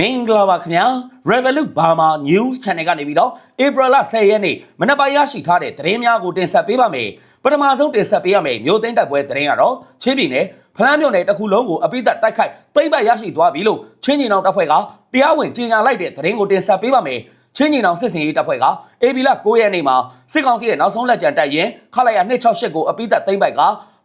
မင်္ဂလာပါခင်ဗျာ Revolut Burma News Channel ကနေပြီးတော့ April 10ရက်နေ့မနက်ပိုင်းရရှိထားတဲ့သတင်းများကိုတင်ဆက်ပေးပါမယ်ပထမဆုံးတင်ဆက်ပေးရမယ့်မြို့သိမ်းတိုက်ပွဲသတင်းကတော့ချင်းပြည်နယ်ဖလန်းမြို့နယ်တစ်ခုလုံးကိုအပိသက်တိုက်ခိုက်သိမ်းပိုက်ရရှိသွားပြီလို့ချင်းညီနောင်တပ်ဖွဲ့ကတရားဝင်ကြေညာလိုက်တဲ့သတင်းကိုတင်ဆက်ပေးပါမယ်ချင်းညီနောင်စစ်စင်ရေးတပ်ဖွဲ့က AB လ9ရက်နေ့မှာစစ်ကောင်စီရဲ့နောက်ဆုံးလက်ကျန်တပ်ရင်ခလာရ268ကိုအပိသက်သိမ်းပိုက်က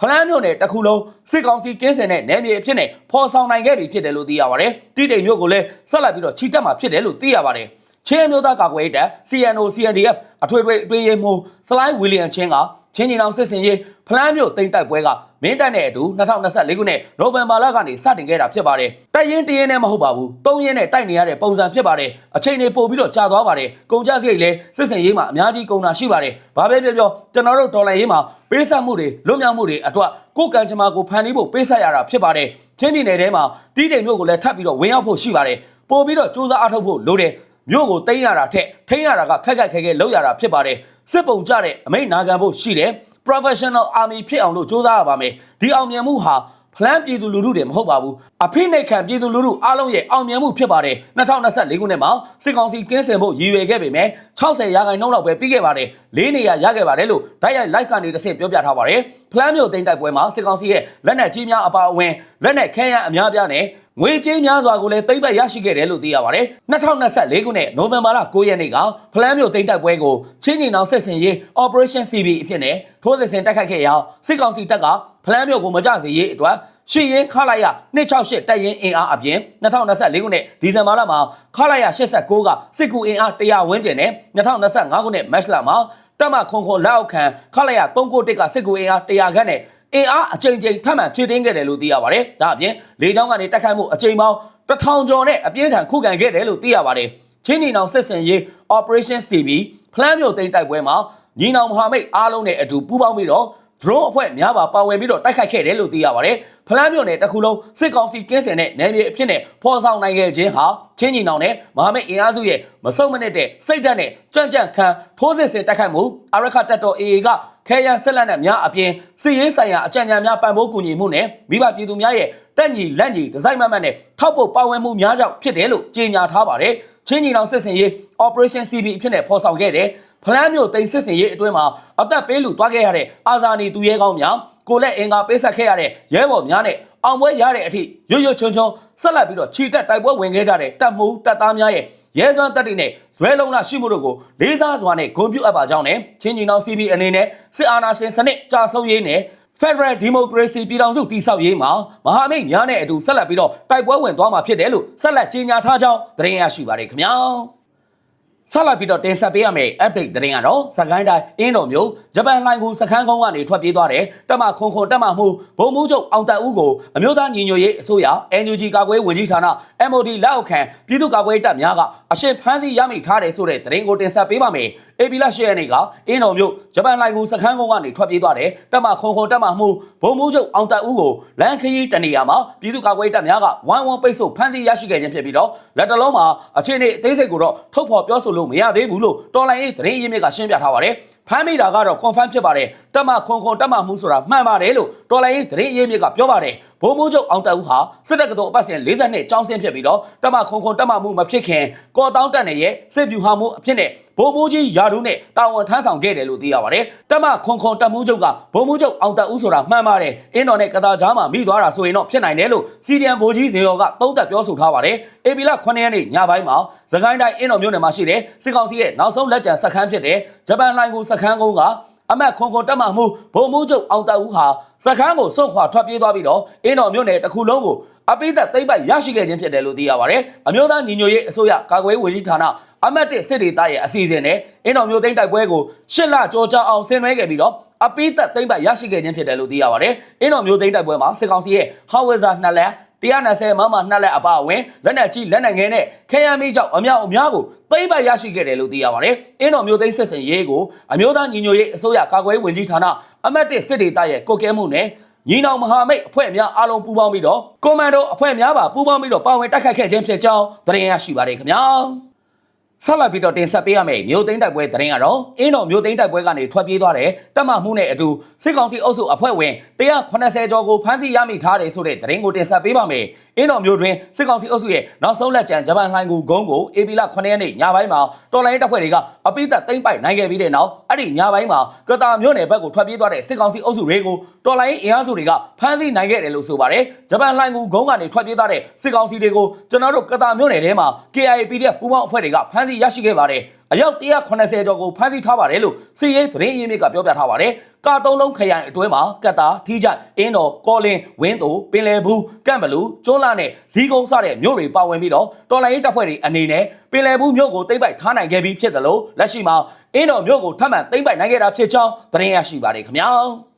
ဖလန်းမြို့နယ်တစ်ခုလုံးစစ်ကောင်စီကင်းစင်တဲ့နယ်မြေအဖြစ်နဲ့ဖော်ဆောင်နိုင်ခဲ့ပြီဖြစ်တယ်လို့သိရပါတယ်။တိတိမ်မြို့ကိုလည်းဆက်လက်ပြီးတော့ချီတက်မှာဖြစ်တယ်လို့သိရပါတယ်။ချင်းအမျိုးသားကာကွယ်ရေးတပ် CNO CNDF အထွေထွေအတွင်းရေးမှူးစလိုင်းဝီလီယံချင်းကချင်းညီနောင်စစ်စင်ရေးဖလန်းမြို့တိမ်တိုက်ပွဲက မင်းတပ်နဲ့အတူ2024ခုနှစ်နိုဝင်ဘာလကနေစတင်ခဲ့တာဖြစ်ပါတယ်။တိုက်ရင်တရင်နဲ့မဟုတ်ပါဘူး။သုံးရင်နဲ့တိုက်နေရတဲ့ပုံစံဖြစ်ပါတယ်။အချိန်တွေပို့ပြီးတော့ကြာသွားပါတယ်။ကုန်ကြစရိတ်လည်းစစ်စင်ရေးမှာအများကြီးကုန်တာရှိပါတယ်။ဘာပဲပြောပြောကျွန်တော်တို့ဒေါ်လာရေးမှာပေးဆက်မှုတွေလွတ်မြောက်မှုတွေအတွက်ကိုယ်ကံကြမ္မာကိုဖန်တီးဖို့ပေးဆက်ရတာဖြစ်ပါတယ်။ချင်းပြည်နယ်ထဲမှာတီးတိမ်မြို့ကိုလည်းထပ်ပြီးတော့ဝင်ရောက်ဖို့ရှိပါတယ်။ပို့ပြီးတော့စူးစမ်းအထောက်ဖို့လိုတယ်။မြို့ကိုတင်းရတာထက်ထိန်းရတာကခက်ခက်ခဲခဲလုပ်ရတာဖြစ်ပါတယ်စစ်ပုံကြတဲ့အမိန့်နာခံဖို့ရှိတယ် professional army ဖြစ်အောင်လို့စ조사ရပါမယ်ဒီအောင်မြင်မှုဟာဖလန်းပြည်သူလူထုတွေမဟုတ်ပါဘူးအဖိနှိတ်ခံပြည်သူလူထုအားလုံးရဲ့အောင်မြင်မှုဖြစ်ပါတယ်2024ခုနှစ်မှာစစ်ကောင်စီကင်းစင်ဖို့ရည်ရွယ်ခဲ့ပေမဲ့60ရာခိုင်နှုန်းလောက်ပဲပြီးခဲ့ပါတယ်လေးနေရာရခဲ့ပါတယ်လို့ဓာတ်ရိုက် live ကနေတစ်ဆင့်ပြောပြထားပါတယ်ဖလန်းမြို့သိမ်းတိုက်ပွဲမှာစစ်ကောင်စီရဲ့လက်နက်ကြီးများအပါအဝင်လက်နက်ခဲယမ်းအများပြားနဲ့ ငွေကြေးများစွာကိုလည်းသိမ့်ပတ်ရရှိခဲ့တယ်လို့သိရပါတယ်2024ခုနှစ်နိုဝင်ဘာလ9ရက်နေ့ကဖလန်းမြို့သိမ်းတိုက်ပွဲကိုချင်းညီနောင်ဆက်ဆင်ရေး Operation CB အဖြစ်နဲ့ထိုးစစ်ဆင်တိုက်ခိုက်ခဲ့ရာစစ်ကောင်စီတပ်ကဖလန်းမြို့ကိုမကြစေရေးအတွက်ရှီရင်ခလာရ268တပ်ရင်းအင်အားအပြင်2024ခုနှစ်ဒီဇင်ဘာလမှာခလာရ89ကစစ်ကူအင်အား100ဝန်းကျင်နဲ့2025ခုနှစ်မတ်လမှာတပ်မခွန်ခွန်လက်အောက်ခံခလာရ391ကစစ်ကူအင်အား100ခန့်နဲ့ အင်အားအကြိမ်ကြိမ်ထပ်မံဖြည့်တင်းခဲ့တယ်လို့သိရပါတယ်။ဒါအပြင်လေကြောင်းကနေတိုက်ခိုက်မှုအကြိမ်ပေါင်းတစ်ထောင်ကျော်နဲ့အပြင်းထန်ခုခံခဲ့တယ်လို့သိရပါတယ်။ချင်းနီနောင်စစ်စင်ရေး Operation CB ဖလန်းမြို့သိမ်းတိုက်ပွဲမှာညီနောင်မဟာမိတ်အားလုံးနဲ့အတူပူးပေါင်းပြီးတော့ drone အဖွဲ့များပါပါဝင်ပြီးတော့တိုက်ခိုက်ခဲ့တယ်လို့သိရပါတယ်။ဖလန်းမြို့နယ်တစ်ခုလုံးစစ်ကောင်စီကင်းစင်တဲ့နယ်မြေအဖြစ်နဲ့ဖော်ဆောင်နိုင်ခဲ့ခြင်းဟာချင်းညီနောင်နဲ့မဟာမိတ်အင်အားစုရဲ့မစုံမနစ်တဲ့စိတ်ဓာတ်နဲ့ကြံ့ကြံ့ခံထိုးစစ်ဆင်တိုက်ခိုက်မှုအရခတ်တော် AA ကခဲယမ်းဆက်လက်နဲ့များအပြင်စစ်ရေးဆိုင်ရာအကြံဉာဏ်များပံ့ပိုးကူညီမှုနဲ့မိဘပြည်သူများရဲ့တက်ညီလက်ညီဒီဇိုင်းမတ်မတ်နဲ့ထောက်ပို့ပါဝင်မှုများကြောင့်ဖြစ်တယ်လို့ကြေညာထားပါတယ်။ချင်းညီနောင်စစ်စင်ရေး Operation CB အဖြစ်နဲ့ဖော်ဆောင်ခဲ့တဲ့ဖလန်းမြို့တိန်စစ်စင်ရေးအတွင်းမှာအသက်ပေးလူသွားခဲ့ရတဲ့အာဇာနည်သူရဲကောင်းများကိုလက်အင်္ဂါပေးဆက်ခဲ့ရတဲ့ရဲဘော်များနဲ့အောင်ပွဲရတဲ့အထိရွရွချွန်းချွန်းဆက်လက်ပြီးတော့ခြိတက်တိုက်ပွဲဝင်ခဲ့ကြတဲ့တပ်မှုတပ်သားများရဲ့ ရဲစွမ်းတပ်တွေနဲ့ဇွဲလုံးလာရှိမှုတို့ကိုလေးစားစွာနဲ့ဂုဏ်ပြုအပ်ပါကြောင်းနဲ့ချင်းညီနောင် CB အနေနဲ့စစ်အာဏာရှင်စနစ်ကြာဆုံးရေးနဲ့ Federal Democracy ပြည်ထောင်စုတည်ဆောက်ရေးမှာမဟာမိတ်များနဲ့အတူဆက်လက်ပြီးတော့တိုက်ပွဲဝင်သွားမှာဖြစ်တယ်လို့ဆက်လက်ကြေညာထားကြောင်းသတင်းရရှိပါတယ်ခင်ဗျာ ဆက်လက်ပြီးတော့တင်ဆက်ပေးရမယ့် update သတင်းကတော့စကိုင်းတိုင်းအင်းတော်မြို့ဂျပန်လိုင်းကူစခန်းကုန်းကနေထွက်ပြေးသွားတဲ့တက်မခွန်ခွန်တက်မမှုဘုံမှုချုပ်အောင်တက်ဦးကိုအမျိုးသားညီညွတ်ရေးအစိုးရ NUG ကာကွယ်ဝင်ကြီးဌာန MOD လက်အောက်ခံပြည်သူ့ကာကွယ်တပ်များကအရှင်ဖမ်းဆီးရမိထားတယ်ဆိုတဲ့သတင်းကိုတင်ဆက်ပေးပါမယ်။ AP လ10ရက်နေ့ကအင်းတော်မြို့ဂျပန်လိုင်းကူစခန်းကုန်းကနေထွက်ပြေးသွားတဲ့တက်မခွန်ခွန်တက်မမှုဘုံမှုချုပ်အောင်တက်ဦးကိုလမ်းခရီးတနေရာမှာပြည်သူ့ကာကွယ်တပ်များကဝိုင်းဝန်းပိတ်ဆို့ဖမ်းဆီးရရှိခဲ့ခြင်းဖြစ်ပြီးတော့လက်တလုံးမှာအခြေအနေအသေးစိတ်ကိုတော့ထုတ်ဖော်ပြောဆိုလို့မရသေးဘူးလို့တော်လိုင်းရေးသတင်းရင်းမြစ်ကရှင်းပြထားပါတယ်။ဖမ်းမိတာကတော့ confirm ဖြစ်ပါတယ်တက်မခွန်ခွန်တက်မမှုဆိုတာမှန်ပါတယ်လို့တော်လိုင်းရေးသတင်းရင်းမြစ်ကပြောပါတယ် ဘုံမိုးချုပ်အောင်တက်ဦးဟာစစ်တပ်ကတော့အပတ်စဉ်42ကျောင်းဆင်းဖြစ်ပြီးတော့တက်မခွန်ခွန်တက်မမှုမဖြစ်ခင်ကော်တောင်းတက်နေရဲ့စစ်ဗျူဟာမှုအဖြစ်နဲ့ဘုံမိုးကြီးယာဒူးနဲ့တာဝန်ထမ်းဆောင်ခဲ့တယ်လို့သိရပါတယ်တက်မခွန်ခွန်တက်မှုချုပ်ကဘုံမိုးချုပ်အောင်တက်ဦးဆိုတာမှန်ပါတယ်အင်းတော်နဲ့ကတာကြားမှာမိသွားတာဆိုရင်တော့ဖြစ်နိုင်တယ်လို့စီဒီအမ်ဘိုးကြီးဇေယော်ကသုံးသက်ပြောဆိုထားပါတယ်အေပီလ9ရက်နေ့ညပိုင်းမှာသခိုင်းတိုင်းအင်းတော်မြို့နယ်မှာရှိတဲ့စစ်ကောင်စီရဲ့နောက်ဆုံးလက်ကျန်စခန်းဖြစ်တဲ့ဂျပန်လိုင်းကိုစခန်းကုန်းက အမတ်ခွန်ခွန်တက်မှမှုဘုံမှုချုပ်အောင်တက်ဦးဟာစခန်းကိုစွန့်ခွာထွက်ပြေးသွားပြီးတော့အင်းတော်မြို့နယ်တစ်ခုလုံးကိုအပိသက်သိမ့်ပိုက်ရရှိခဲ့ခြင်းဖြစ်တယ်လို့သိရပါတယ်။အမျိုးသားညီညွတ်ရေးအစိုးရကာကွယ်ရေးဝန်ကြီးဌာနအမတ်တစ်စစ်ဒေသရဲ့အစီအစဉ်နဲ့အင်းတော်မြို့သိမ်းတိုက်ပွဲကိုရှစ်လကြောကြာအောင်ဆင်နွှဲခဲ့ပြီးတော့အပိသက်သိမ့်ပိုက်ရရှိခဲ့ခြင်းဖြစ်တယ်လို့သိရပါတယ်။အင်းတော်မြို့သိမ်းတိုက်ပွဲမှာစစ်ကောင်စီရဲ့ဟာဝဇာနှစ်လက် 120မမနှစ်လက်အပါအဝင်လက်နက်ကြီးလက်နက်ငယ်နဲ့ခဲယမ်းမီးကြောင့်အမြောက်အများကိုသိမ့်ပိုက်ရရှိခဲ့တယ်လို့သိရပါတယ်။အင်းတော်မျိုးသိမ်းစစ်စင်ရေးကိုအမျိုးသားညီညွတ်ရေးအစိုးရကာကွယ်ရေးဝန်ကြီးဌာနအမတ်တစ်စစ်ဒေသရဲ့ကုတ်ကဲမှုနဲ့ညီနောင်မဟာမိတ်အဖွဲ့များအားလုံးပူးပေါင်းပြီးတော့ကွန်မန်ဒိုအဖွဲ့များပါပူးပေါင်းပြီးတော့ပါဝင်တိုက်ခိုက်ခဲ့ခြင်းဖြစ်ကြောင်းသတင်းရရှိပါတယ်ခင်ဗျာ။ ဆက်လက်ပြီးတော့တင်ဆက်ပေးရမယ့်မြို့သိမ်းတိုက်ပွဲသတင်းကတော့အင်းတော်မြို့သိမ်းတိုက်ပွဲကနေထွက်ပြေးသွားတဲ့တပ်မမှုနဲ့အတူစစ်ကောင်စီအုပ်စုအဖွဲ့ဝင်180ကျော်ကိုဖမ်းဆီးရမိထားတယ်ဆိုတဲ့သတင်းကိုတင်ဆက်ပေးပါမယ်။ အအင်းတော်မျိုးတွင်စစ်ကောင်စီအုပ်စုရဲ့နောက်ဆုံးလက်ကျန်ဂျပန်လှိုင်းကူဂုံးကို AP လ9ရက်နေ့ညပိုင်းမှာတော်လိုင်းတပ်ဖွဲ့တွေကအပိသက်သိမ်းပိုက်နိုင်ခဲ့ပြီးတဲ့နောက်အဲ့ဒီညပိုင်းမှာကတာမြို့နယ်ဘက်ကိုထွက်ပြေးသွားတဲ့စစ်ကောင်စီအုပ်စုတွေကိုတော်လိုင်းအင်အားစုတွေကဖမ်းဆီးနိုင်ခဲ့တယ်လို့ဆိုပါတယ်ဂျပန်လှိုင်းကူဂုံးကနေထွက်ပြေးသွားတဲ့စစ်ကောင်စီတွေကိုကျွန်တော်တို့ကတာမြို့နယ်ထဲမှာ KIA PDF ပူးပေါင်းအဖွဲ့တွေကဖမ်းဆီးရရှိခဲ့ပါတယ် အယောက်180ကျော်ကိုဖမ်းဆီးထားပါတယ်လို့စီရေးသတင်းရင်းမြစ်ကပြောပြထားပါတယ်။ကာသုံးလုံးခရိုင်အတွင်းမှာကတ်တာထီးကြအင်းတော်ကောလင်းဝင်းတိုပင်လယ်ဘူးကန့်ဘလူကျွန်းလာနဲ့ဇီးကုန်းစတဲ့မြို့တွေပါဝင်ပြီးတော့တော်လိုင်းရေးတပ်ဖွဲ့တွေအနေနဲ့ပင်လယ်ဘူးမြို့ကိုသိမ်းပိုက်ထားနိုင်ခဲ့ပြီးဖြစ်တယ်လို့လက်ရှိမှာအင်းတော်မြို့ကိုထပ်မံသိမ်းပိုက်နိုင်ခဲ့တာဖြစ်ကြောင်းသတင်းရရှိပါတယ်ခင်ဗျာ။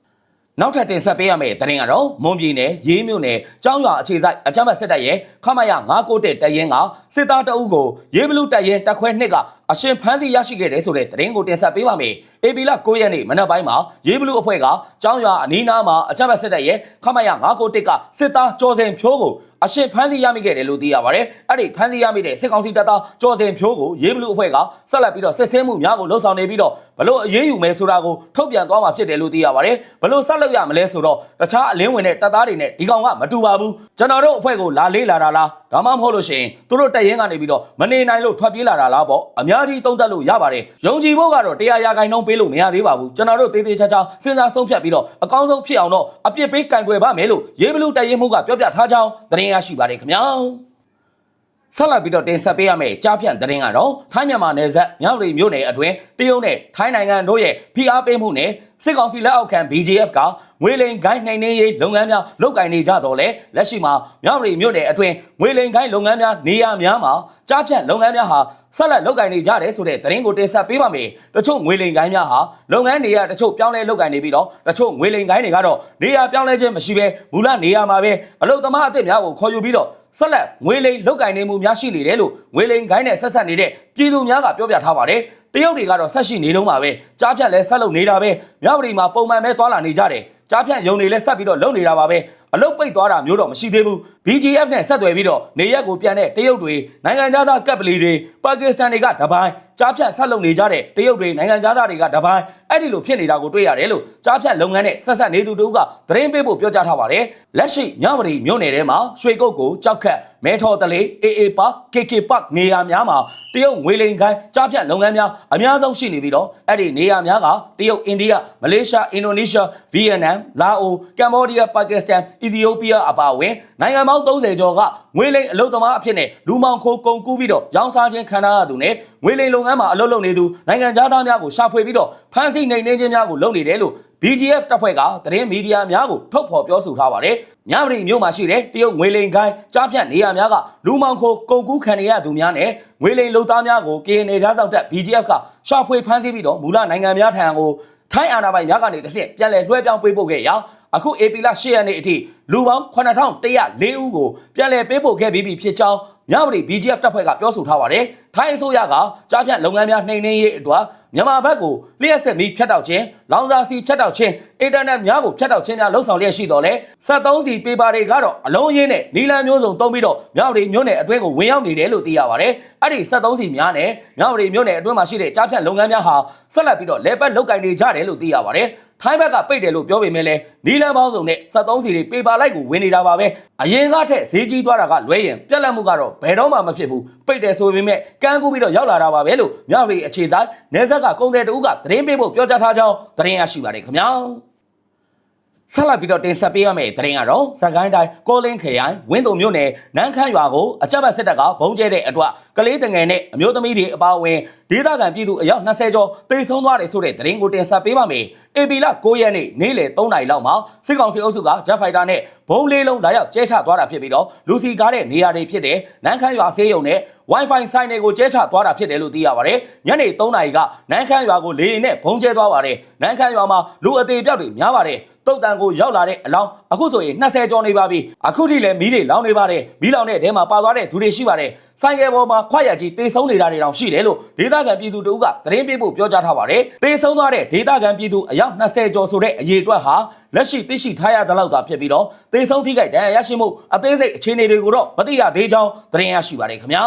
နောက်ထပ်တင်ဆက်ပေးရမယ့်သတင်းကတော့မွန်ပြည်နယ်ရေးမြို့နယ်ကျောင်းရွာအခြေစိုက်အကြမ်းဖက်စစ်တပ်ရဲ့ခမရ991တရင်ကစစ်သားတအုပ်ကိုရေးဘလူးတရင်တက်ခွဲနှစ်ကအရှင်ဖမ်းဆီးရရှိခဲ့တဲ့ဆိုတဲ့သတင်းကိုတင်ဆက်ပေးပါမယ်။ AB လ9ရက်နေ့မနက်ပိုင်းမှာရေးဘလူးအဖွဲ့ကကျောင်းရွာအနီးနားမှာအကြမ်းဖက်စစ်တပ်ရဲ့ခမရ991ကစစ်သားကျော်စင်ဖြိုးကိုအရှင်ဖမ်းဆီးရမိခဲ့တယ်လို့သိရပါတယ်။အဲ့ဒီဖမ်းဆီးရမိတဲ့စစ်ကောင်စီတပ်သားကျော်စင်ဖြိုးကိုရေးဘလူးအဖွဲ့ကဆက်လက်ပြီးတော့စစ်ဆင်းမှုများကိုလှုံ့ဆော်နေပြီးတော့ဘလို့အရေးယူမယ်ဆိုတာကိုထုတ်ပြန်သွားမှာဖြစ်တယ်လို့သိရပါတယ်။ဘလို့ဆက်လုပ်ရမလဲဆိုတော့တခြားအလင်းဝင်တဲ့တပ်သားတွေနဲ့ဒီကောင်ကမတူပါဘူး။ကျွန်တော်တို့အဖွဲ့ကိုလာလေးလာတာလားဒါမှမဟုတ်လို့ရှိရင်သူတို့တက်ရင်ကနေပြီးတော့မနေနိုင်လို့ထွက်ပြေးလာတာလားပေါ့အများကြီးသုံးသပ်လို့ရပါတယ်။ယုံကြည်ဖို့ကတော့တရားရာခိုင်နှုန်းပေးလို့မရသေးပါဘူး။ကျွန်တော်တို့သေးသေးချာချာစဉ်းစားဆုံးဖြတ်ပြီးတော့အကောင်းဆုံးဖြစ်အောင်တော့အပြစ်ပေးကင်တွယ်ပါမယ်လို့ရေးဘလူးတက်ရင်မှုကပြောပြထားကြောင်းသတင်းရရှိပါတယ်ခင်ဗျာ။ ဆက်လက်ပြီးတော့တင်ဆက်ပေးရမယ့်ကြားဖြန့်သတင်းကတော့ထိုင်းမြန်မာနယ်စပ်မြောက်ရီမြို့နယ်အတွင်းတရုတ်နဲ့ထိုင်းနိုင်ငံတို့ရဲ့ဖိအားပေးမှုနဲ့စစ်ကောင်စီလက်အောက်ခံ BGF ကငွေလိမ်ဂိုင်းနှိမ်နင်းရေးလုပ်ငန်းများလုပ်ကိုင်နေကြတော့လေလက်ရှိမှာမြောက်ရီမြို့နယ်အတွင်းငွေလိမ်ဂိုင်းလုပ်ငန်းများနေရာများမှာကြားဖြန့်လုပ်ငန်းများဟာဆက်လက်လုပ်ကိုင်နေကြတယ်ဆိုတဲ့သတင်းကိုတင်ဆက်ပေးပါမယ်။တချို့ငွေလိမ်ဂိုင်းများဟာလုပ်ငန်းနေရာတချို့ပြောင်းလဲလုပ်ကိုင်နေပြီးတော့တချို့ငွေလိမ်ဂိုင်းတွေကတော့နေရာပြောင်းလဲခြင်းမရှိဘဲမူလနေရာမှာပဲအလုပ်သမားအသစ်များကိုခေါ်ယူပြီးတော့ ဆက်လက်ငွေလိမ်လုတ်ကင်နေမှုများရှိနေတယ်လို့ငွေလိမ်ခိုင်းနဲ့ဆက်ဆက်နေတဲ့ပြည်သူများကပြောပြထားပါတယ်။တရုတ်တွေကတော့ဆက်ရှိနေတော့မှာပဲ။ကြားဖြတ်လဲဆက်လုပ်နေတာပဲ။မြောက်ပြည်မှာပုံမှန်ပဲသွာလာနေကြတယ်။ကြားဖြတ်ယုံတွေလဲဆက်ပြီးတော့လုပ်နေတာပါပဲ။အလုတ်ပိတ်သွားတာမျိုးတော့မရှိသေးဘူး။ BGF နဲ့ဆက်သွယ်ပြီးတော့နေရက်ကိုပြန်တဲ့တရုတ်တွေနိုင်ငံသားကပ်ပလီတွေပါကစ္စတန်တွေကတပိုင်းကြားဖြတ်ဆက်လုပ်နေကြတဲ့တရုတ်တွေနိုင်ငံသားတွေကတပိုင်းအဲ့ဒီလိုဖြစ်နေတာကိုတွေ့ရတယ်လို့ကြားဖြတ်လုပ်ငန်းနဲ့ဆက်ဆက်နေသူတို့ကသတင်းပေးဖို့ပြောကြားထားပါတယ်။လက်ရှိညမရီမြို့နယ်ထဲမှာရွှေကုတ်ကိုကြောက်ခတ်မဲထော်တလေးအေအေပါ KK ပတ်နေရာများမှာတရုတ်ငွေလိမ်ခိုင်းကြားဖြတ်လုပ်ငန်းများအများဆုံးရှိနေပြီးတော့အဲ့ဒီနေရာများကတရုတ်အိန္ဒိယမလေးရှားအင်ဒိုနီးရှားဗီယက်နမ်လာအိုကမ္ဘောဒီးယားပါကစ္စတန်အီသီယိုးပီးယားအပါအဝင်နိုင်ငံပေါင်း30ကျော်ကငွေလိမ်အလုပ်သမားအဖြစ်နဲ့လူမောင်ခိုးကုန်ကူးပြီးတော့ရောင်းစားခြင်းခံရသူနဲ့ငွေလိမ်လုပ်ငန်းမှာအလုပ်လုပ်နေသူနိုင်ငံသားများကိုရှာဖွေပြီးတော့ဖမ်းဆီးနှိမ်နင်းခြင်းများကိုလုပ်နေတယ်လို့ BGF တပ်ဖွဲ့ကသတင်းမီဒီယာများကိုထုတ်ဖော်ပြောဆိုထားပါတယ်။ညမရီမြို့မှာရှိတဲ့တရုတ်ငွေလိမ်ကိုင်းကြားဖြတ်နေရာများကလူမောင်ခိုကုန်ကူးခံရသူများနဲ့ငွေလိမ်လုပ်သားများကို KNL ကြားဆောင်တပ် BGF ကရှာဖွေဖမ်းဆီးပြီးတော့မူလနိုင်ငံများထံကိုထိုင်းအာဏာပိုင်များကနေတစ်ဆင့်ပြန်လည်လွှဲပြောင်းပေးပို့ခဲ့ရာ အခု AP လ10ရက်နေ့အထိလူပေါင်း9104ဦးကိုပြန်လည်ပေးပို့ခဲ့ပြီးပြီဖြစ်ကြောင်းမြဝတီ BGF တပ်ဖွဲ့ကပြောဆိုထားပါတယ်။ထိုင်းအစိုးရကကြားဖြတ်လုပ်ငန်းများနှိမ်နင်းရေးအတွက်မြန်မာဘက်ကိုလျှက်စစ်မီဖြတ်တောက်ခြင်းလောင်စာစီဖြတ်တောက်ခြင်းအင်တာနက်များကိုဖြတ်တောက်ခြင်းများလှုံ့ဆော်လျက်ရှိတော်လဲ73စီပေပါတွေကတော့အလုံးရင်းနဲ့နီလန်မျိုးစုံတုံးပြီးတော့မြဝတီမြို့နယ်အတွင်းကိုဝင်ရောက်နေတယ်လို့သိရပါတယ်။အဲ့ဒီ73စီများနဲ့မြဝတီမြို့နယ်အတွင်းမှာရှိတဲ့ကြားဖြတ်လုပ်ငန်းများဟာဆက်လက်ပြီးတော့လဲပတ်လုပ်ကင်နေကြတယ်လို့သိရပါတယ်။ ထိုင်းဘက်ကပိတ်တယ်လို့ပြောပေမဲ့လည်းနီလန်ပေါင်းစုံနဲ့73စီတွေပေပါလိုက်ကိုဝင်နေတာပါပဲအရင်ကထက်ဈေးကြီးသွားတာကလွဲရင်ပြက်လက်မှုကတော့ဘယ်တော့မှမဖြစ်ဘူးပိတ်တယ်ဆိုပေမဲ့ကန်းကူးပြီးတော့ရောက်လာတာပါပဲလို့မြောက်ရီအခြေဆိုင်နေဆက်ကကုန်းတဲ့တူကသတင်းပေးဖို့ပြောကြားထားကြောင်းသတင်းရရှိပါတယ်ခင်ဗျာ ဆက်လက်ပြီးတော့တင်ဆက်ပေးရမယ့်သတင်းကတော့စကိုင်းတိုင်းကောလင်းခရိုင်ဝင်းတုံမြို့နယ်နန်းခမ်းရွာကိုအကြမ်းဖက်စစ်တပ်ကဘုံကျဲတဲ့အတွက်ကလေးတငယ်နဲ့အမျိုးသမီးတွေအပါအဝင်ဒေသခံပြည်သူအယောက်20ကျော်တိတ်ဆုံးသွားတယ်ဆိုတဲ့သတင်းကိုတင်ဆက်ပေးပါမယ်။ AP လ9ရက်နေ့နေ့လယ်3နာရီလောက်မှာစစ်ကောင်စီအုပ်စုကဂျက်ဖိုက်တာနဲ့ဘုံလေးလုံးလာရောက်ကျဲချသွားတာဖြစ်ပြီးတော့လူစီကားတဲ့နေရာတွေဖြစ်တဲ့နန်းခမ်းရွာဆေးရုံနဲ့ Wi-Fi ဆိုင်တွေကိုကျဲချသွားတာဖြစ်တယ်လို့သိရပါတယ်။ညနေ3နာရီကနန်းခမ်းရွာကိုလေရင်နဲ့ဘုံကျဲသွားပါတယ်။နန်းခမ်းရွာမှာလူအသေးပြောက်တွေများပါတယ်။ တုတ်တန်ကိုရောက်လာတဲ့အလောင်းအခုဆိုရင်20ကျော်နေပါပြီအခုထိလည်းမီးတွေလောင်နေပါတယ်မီးလောင်တဲ့တဲမှာပါသွားတဲ့သူတွေရှိပါတယ်ဆိုင်ကယ်ပေါ်မှာခွက်ရကြီးတေဆုံးနေတာတွေတောင်ရှိတယ်လို့ဒေသခံပြည်သူတို့ကသတင်းပေးဖို့ပြောကြားထားပါတယ်တေဆုံးသွားတဲ့ဒေသခံပြည်သူအယောက်20ကျော်ဆိုတဲ့အရေအတွက်ဟာလက်ရှိသိရှိထားရတဲ့လောက်သာဖြစ်ပြီးတော့တေဆုံးထိခိုက်ဒဏ်ရာရရှိမှုအသေးစိတ်အခြေအနေတွေကိုတော့မသိရသေးကြောင်းသတင်းရရှိပါတယ်ခင်ဗျာ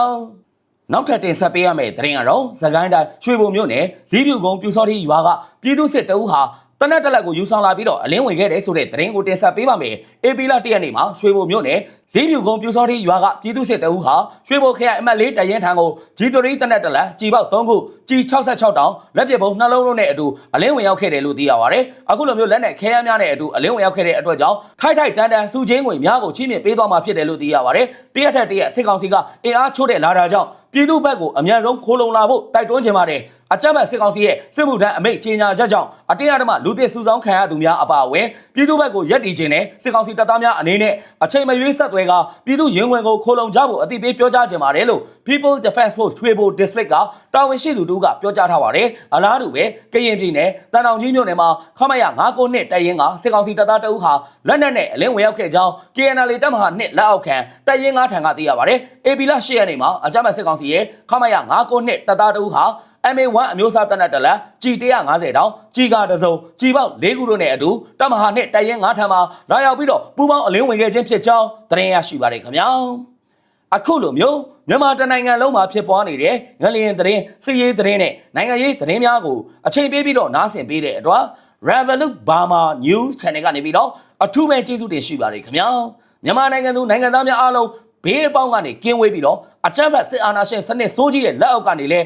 နောက်ထပ်တင်ဆက်ပေးရမယ့်သတင်းကတော့သကိုင်းတိုင်းရွှေဘုံမြို့နယ်ဇီးပြူကုန်းပြူစောတိရွာကပြည်သူစစ်တအုပ်ဟာတ နက်တက်လက်ကိုယူဆောင်လာပြီးတော့အလင်းဝင်ခဲ့တယ်ဆိုတဲ့သတင်းကိုတင်ဆက်ပေးပါမယ်။ AP လ၁ရက်နေ့မှာရွှေဘုံမြို့နယ်ဈေးမြူကုန်းပြူစောတိရွာကပြည်သူစစ်တအုပ်ဟာရွှေဘုံခရိုင်အမှတ်၄တရင်ထံကိုဂျီတိုရီတနက်တက်လက်ကြီးပေါက်3ခုကြီး66တောင်လက်ပစ်ပုံနှလုံးလုံးနဲ့အတူအလင်းဝင်ရောက်ခဲ့တယ်လို့သိရပါတယ်။အခုလိုမျိုးလက်နဲ့ခဲယမ်းများနဲ့အတူအလင်းဝင်ရောက်ခဲ့တဲ့အတွက်ကြောင့်ထိုက်ထိုက်တန်တန်စုချင်းငွေများကိုချိမြင့်ပေးသွားမှာဖြစ်တယ်လို့သိရပါတယ်။တရက်ထက်တရက်စစ်ကောင်စီကအင်အားချိုးတဲ့လာတာကြောင့်ပြည်သူဘက်ကိုအမြန်ဆုံးခိုးလုံလာဖို့တိုက်တွန်းချင်ပါတယ်။ အကြမ်းဖက်စစ်ကောင်စီရဲ့စစ်မှုထမ်းအမိန့်ကြေညာချက်ကြောင့်အတင်းအဓမ္မလူသစ်စုဆောင်းခံရသူများအပါအဝင်ပြည်သူဘက်ကိုရက်တီခြင်းနဲ့စစ်ကောင်စီတပ်သားများအနေနဲ့အချိန်မရွေးဆက်သွဲကပြည်သူရင်ဝင်ကိုခိုးလုံကြဖို့အသိပေးပြောကြားခြင်းပါတယ်လို့ People Defense Force ထွေဘို District ကတာဝန်ရှိသူတို့ကပြောကြားထားပါတယ်။အလားတူပဲကရင်ပြည်နယ်တန်တောင်ကြီးမြို့နယ်မှာခမရ9ခုနှစ်တရင်ကစစ်ကောင်စီတပ်သားတအုပ်ဟာလက်နက်နဲ့အလင်းဝင်ရောက်ခဲ့ကြောင်း KNL တပ်မဟာနှစ်လက်အောက်ခံတရင်9ထံကသိရပါတယ်။ AB လ10ရက်နေ့မှာအကြမ်းဖက်စစ်ကောင်စီရဲ့ခမရ9ခုနှစ်တပ်သားတအုပ်ဟာ MA1 အမျိုးအစားတက်နက်တလက် G150 တောင်ကြီးကားတစ်စုံကြီးပေါက်၄ခုတို့နဲ့အတူတမဟာနဲ့တရင်9ထံမှာလာရောက်ပြီးတော့ပူပေါင်းအလင်းဝင်ခဲ့ခြင်းဖြစ်ကြောင်းသတင်းရရှိပါတယ်ခင်ဗျာအခုလိုမျိုးမြန်မာတနိုင်ငံလုံးမှာဖြစ်ပွားနေတဲ့ငလျင်သတင်းစစ်ရေးသတင်းနဲ့နိုင်ငံရေးသတင်းများကိုအချိန်ပေးပြီးတော့နားဆင်ပေးတဲ့အတွက် Revolut Burma News Channel ကနေပြီးတော့အထူးပဲကျေးဇူးတင်ရှိပါတယ်ခင်ဗျာမြန်မာနိုင်ငံသူနိုင်ငံသားများအားလုံးဘေးအပေါင်းကနေကင်းဝေးပြီးတော့အကြမ်းဖက်စစ်အာဏာရှင်စနစ်စိုးကြီးရဲ့လက်အောက်ကနေလည်း